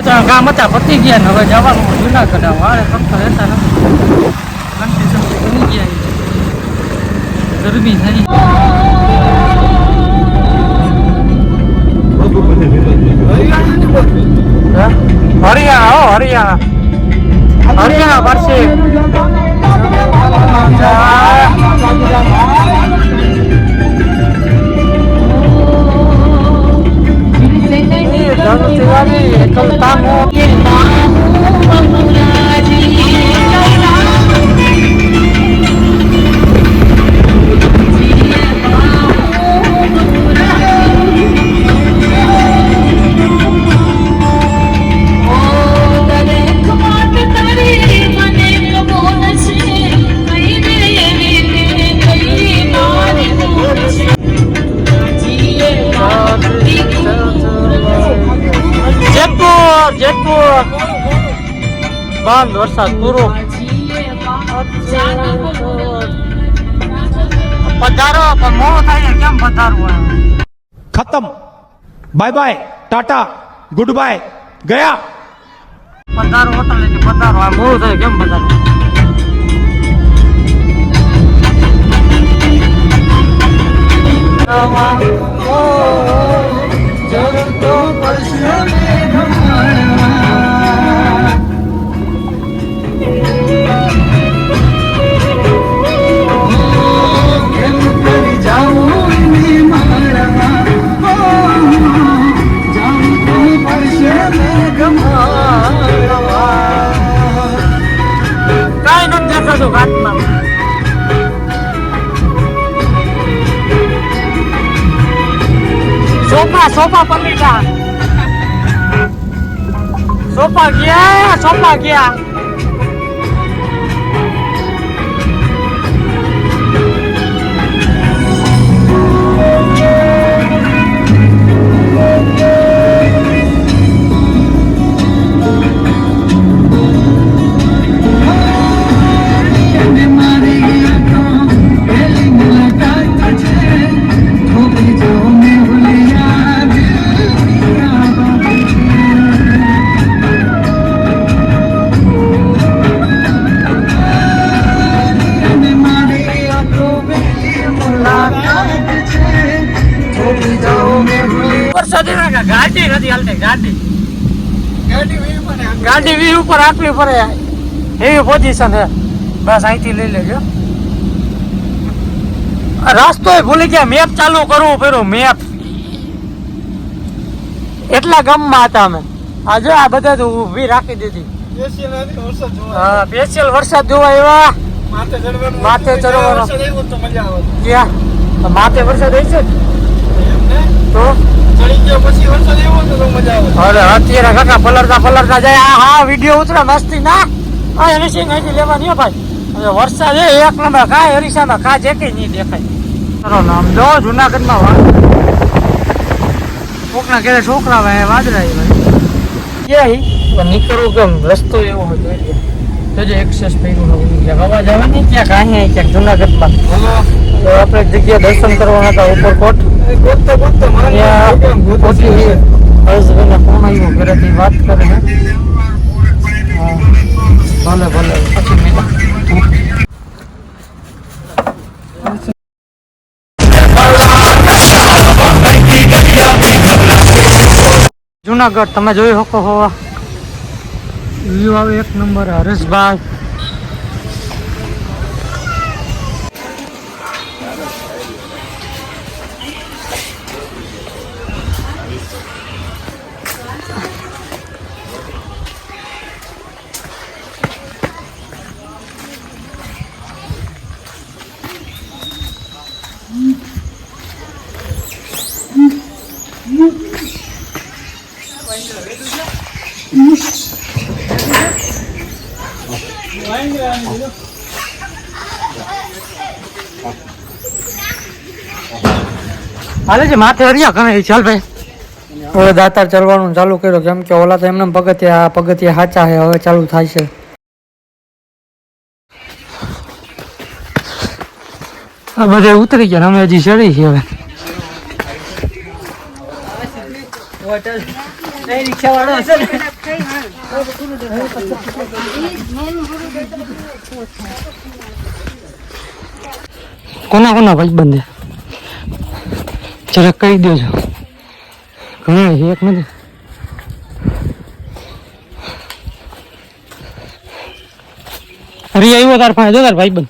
ગામ હતા પતી ગયા ને હવે જવાનું જુનાગઢ વાળે ફક્ત રહેતા નથી ગયા. ગરમી થઈ? હરિયાણા હો હરિયાણા હરિયાણા પારસી ધનતિવારી એકલતા મો જેતપુર જેટલું બંધ વરસાદ પૂરો. પધારો પણ મોડો થાય કેમ પધારવું ખતમ. Bye bye ta ta goodbye ગયા પધારો હોટલ એટલે પધારો આ મોડું થાય કેમ પધારવું Oh, સોપા પર સોફા ગયા સોપા ગયા. ગાડી નથી હાલતી ગાડી. ગાડી વી ઉપર આટલી ફરે એવી પોઝિશન છે. બસ અહીંથી લઈ લેજો. રસ્તો ભૂલી ગયા મેપ ચાલુ કરવું પડ્યું મેપ એટલા ગામમાં હતા અમે. આજે આ બધા તો ઊભી રાખી દીધી. હા સ્પેશિયલ વરસાદ જોવા એવા. માથે ચડવાનો. માથે વરસાદ હશે? તો? અરે અત્યારે કાકા પલરતા પલરતા જાય. આ હા વીડિયો ઉતરે મસ્તી ના? આ હરીસિંગ સિંગ અહીંથી લેવાની હો ભાઈ. હવે વરસાદ એ એક નંબર. કાંઈ હરીસામાં કાં જે કંઈ નહીં દેખાય. ચલો નામ જો જુનાગઢમાં વા કોકના ઘરે છોકરા વાય વાદરા ભાઈ. પણ નીકળવું કેમ? રસ્તો એવો હોય જોઈ લે જોજે એક્સેસ કર્યું હોય ક્યાંક અવાજ આવે ને ક્યાંક અહીંયા ક્યાંક જુનાગઢમાં. તો આપણે એક જગ્યાએ દર્શન કરવાના હતા ઉપરકોટ ત્યાં ખોટી હર્ષભાઈને ફોન આવ્યો ઘરેથી વાત કરે ને હા. ભલે ભલે. પછી મળ્યા જુનાગઢ તમે જોઈ શકો હો વ્યૂ આવે એક નંબર હરેશભાઈ. હાલે છે માથે હરિયા ઘણા ચાલ ભાઈ. હવે દાતાર ચાલવાનું ચાલુ કર્યું. કેમ કે ઓલા તો એમને પગથિયા પગથિયા સાચા છે હવે ચાલુ થાય છે. આ બધે ઉતરી ગયા અમે હજી ચડી છે હવે. કોના કોના ભાઈ બંધે? જરાક કહી દેજો ઘણા છે, એક નથી. અરે આવ્યો તાર પાસે. જો તાર ભાઈ બંધ.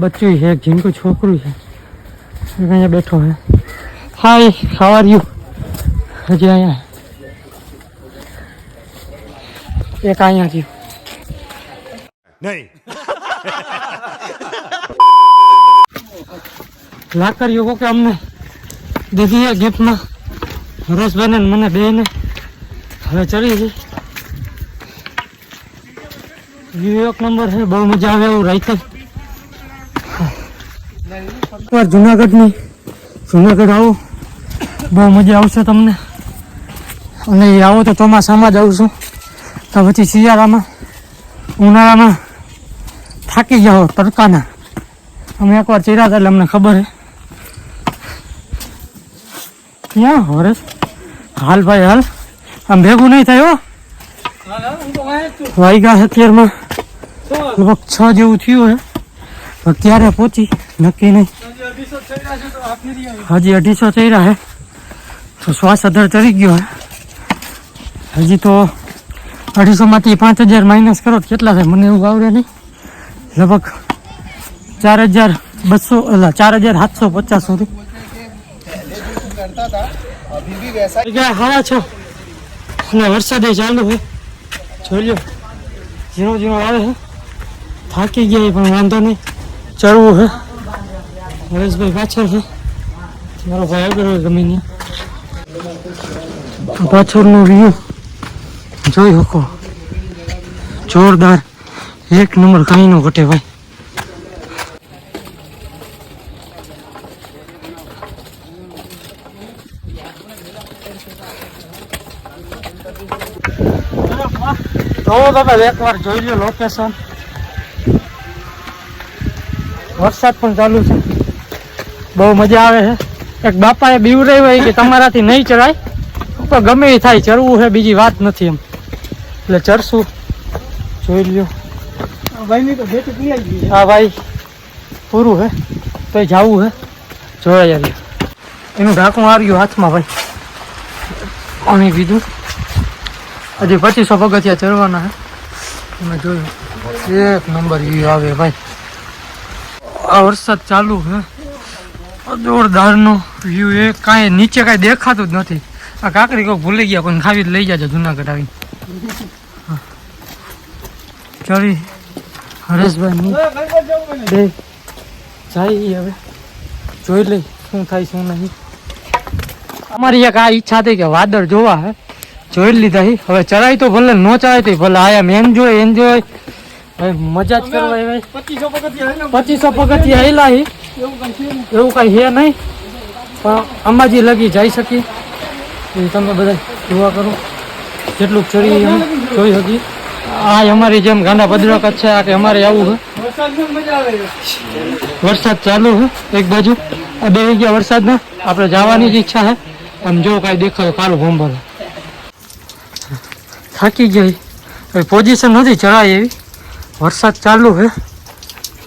બચ્ચું છે એક ઝીણકું છોકરું છે. અહીંયા બેઠો છે. હાય હાવ આર યુ હજી અહીંયા. એક અહીંયા નહીં. લાકડીઓ કોકે અમને દીધી છે ગિફ્ટમાં. હરેશભાઈ ને મને બે ને હવે ચડી છે વ્યૂ એક નંબર છે બહુ મજા આવે એવું રાખ્યું એકવાર જુનાગઢની જુનાગઢ આવો. બહુ મજા આવશે તમને. અને આવો તો ચોમાસામાં જ આવું છું. તો પછી શિયાળામાં ઉનાળામાં થાકી જાઓ તડકાના અમે એકવાર ચીરા હતા એટલે અમને ખબર છે ક્યાં હરેશ હાલ ભાઈ હાલ આમ ભેગું નહીં થાય હો વાગ્યા છે અત્યારમાં લગભગ છ જેવું થયું છે પણ ક્યારે પહોંચી નક્કી નહીં હજી અઢીસો ચડ્યા છે તો શ્વાસ અધર ચડી ગયો છે હજી તો અઢીસોમાંથી પાંચ હજાર માઇનસ કરો કેટલા થાય? મને એવું આવડે નહીં. લગભગ ચાર હજાર બસો એટલે ચાર હજાર સાતસો પચાસ સુધી. હાડા છો. અને વરસાદે ચાલુ છે. જોઈ લો. ઝીણો ઝીણો આવે છે. થાકી ગયા પણ વાંધો નહીં. ચડવું છે. હરેશભાઈ પાછળ છે. મારો ભાઈ આગળ હોય ગમે ત્યાં. પાછળનો વ્યૂ જોઈ શકો જોરદાર. એક નંબર કાંઈ નો ઘટે ભાઈ. તો બાબા એકવાર જોઈ લો લોકેશન વરસાદ પણ ચાલુ છે. બહુ મજા આવે છે. એક બાપાએ બીવરાવ્યા કે તમારાથી નહીં ચડાય. તો ગમે થાય, ચડવું છે, બીજી વાત નથી એમ. એટલે ચડશું. જોઈ લ્યો. હા ભાઈ પૂરું હે. તો જવું હે. જોયા આવ્યું એનું ઢાંકણું આવ્યું હાથમાં ભાઈ. પાણી પીધું હજી પચીસો પગથિયા ચડવાના હે. તમે જોયું. એક નંબર વ્યૂ આવે ભાઈ. આ વરસાદ ચાલુ હે. જોરદારનો વ્યૂ એ. કાંઈ નીચે કાંઈ દેખાતું જ નથી. આ કાંકરી કોઈ ભૂલી ગયા કોઈ ખાવી લઈ જાજો જુનાગઢ આવી ચડી હરેશભાઈ હું બે. જાય હવે. જોઈ લઈ શું થાય શું નહીં. અમારી એક આ ઈચ્છા હતી કે વાદળ જોવા હે. જોઈ લીધા હી. હવે ચડાય તો ભલે ન ચડાય તો ભલે. આયા એમ એન્જોય એન્જોય હવે મજા જ કરવા પચીસો પગથિયા હેલા હી. એવું કઈ હે નહીં. પણ અંબાજી લગી જઈ શકી. તમે બધા જોવા કરો. જેટલું ચડી એમ જોઈ શકી આ અમારી જેમ ગાંડા ભદ્રક જ છે, આ કે અમારે આવું છે વરસાદ ચાલુ છે એક બાજુ. આ બે ગયા વરસાદના, આપણે જવાની જ ઈચ્છા છે આમ જો કાંઈ દેખાય કાલું ભંભર થાકી ગઈ. હવે પોઝિશન નથી ચડાય એવી. વરસાદ ચાલુ છે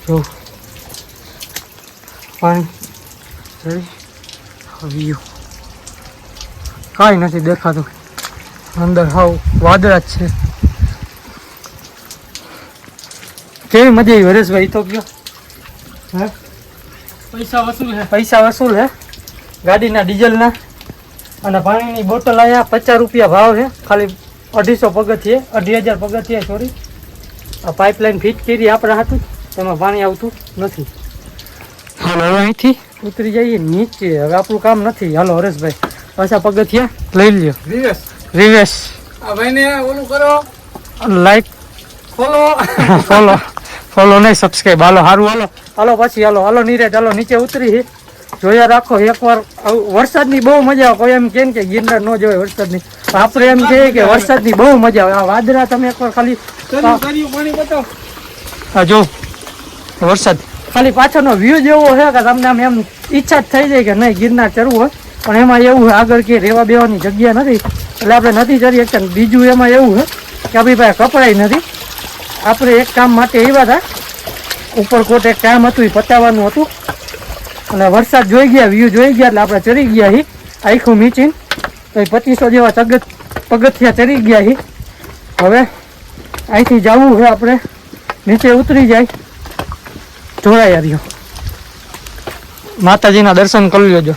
જો. પાણી ચડી વ્યૂ કાંઈ નથી દેખાતું. અંદર હાવ વાદળા જ છે. કેવી મજા આવી હરેશભાઈ તો ગયો હે? પૈસા વસૂલ હે. પૈસા વસૂલ હે? ગાડીના ડીઝલના. અને પાણીની બોટલ અહીંયા પચાસ રૂપિયા ભાવ છે ખાલી અઢીસો પગથિયે અઢી હજાર પગથિયે સોરી આ પાઇપલાઇન ફિટ કરી આપણા હતું તેમાં પાણી આવતું નથી. હાલો હવે અહીંથી ઉતરી જઈએ નીચે. હવે આપણું કામ નથી. હાલો હરેશભાઈ પાછા પગથિયા લઈ લ્યો. દિવેશ રિવેશ. આ ભાઈને ઓલું કરો. લાઈક ફોલો ફોલો ફોલો નહીં સબસ્ક્રાઈબ હાલો સારું હાલો. હાલો પછી હાલો. હાલો નીરજ ચાલો નીચે ઉતરી જોયા રાખો એકવાર વરસાદની બહુ મજા આવે. કોઈ એમ કેમ કે ગિરનાર ન જોવે વરસાદની. આપણે એમ કહીએ કે વરસાદની બહુ મજા આવે. આ વાદરા તમે એકવાર ખાલી આ જો. વરસાદ. ખાલી પાછળનો વ્યૂ જેવો છે કે તમને આમ એમ ઈચ્છા જ થઈ જાય કે નહીં ગિરનાર ચડવું હોય. પણ એમાં એવું આગળ કે રેવા બેવાની જગ્યા નથી. એટલે આપણે નથી ચડી શકતા બીજું એમાં એવું છે કે આપણી પાસે કપડાય નથી. આપણે એક કામ માટે આવ્યા હતા. ઉપરકોટ એક કામ હતું, એ પતાવવાનું હતું. અને વરસાદ જોઈ ગયા વ્યૂ જોઈ ગયા, એટલે આપણે ચડી ગયા હી. આખું મીચીને. તો એ પચીસો જેવા તગત, પગથિયા ચડી ગયા હી. હવે અહીંથી જવું છે આપણે. નીચે ઉતરી જાય. જોડાયા રહ્યો માતાજીના દર્શન કરી લેજો.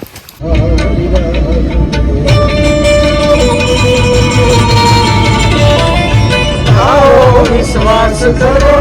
Santoro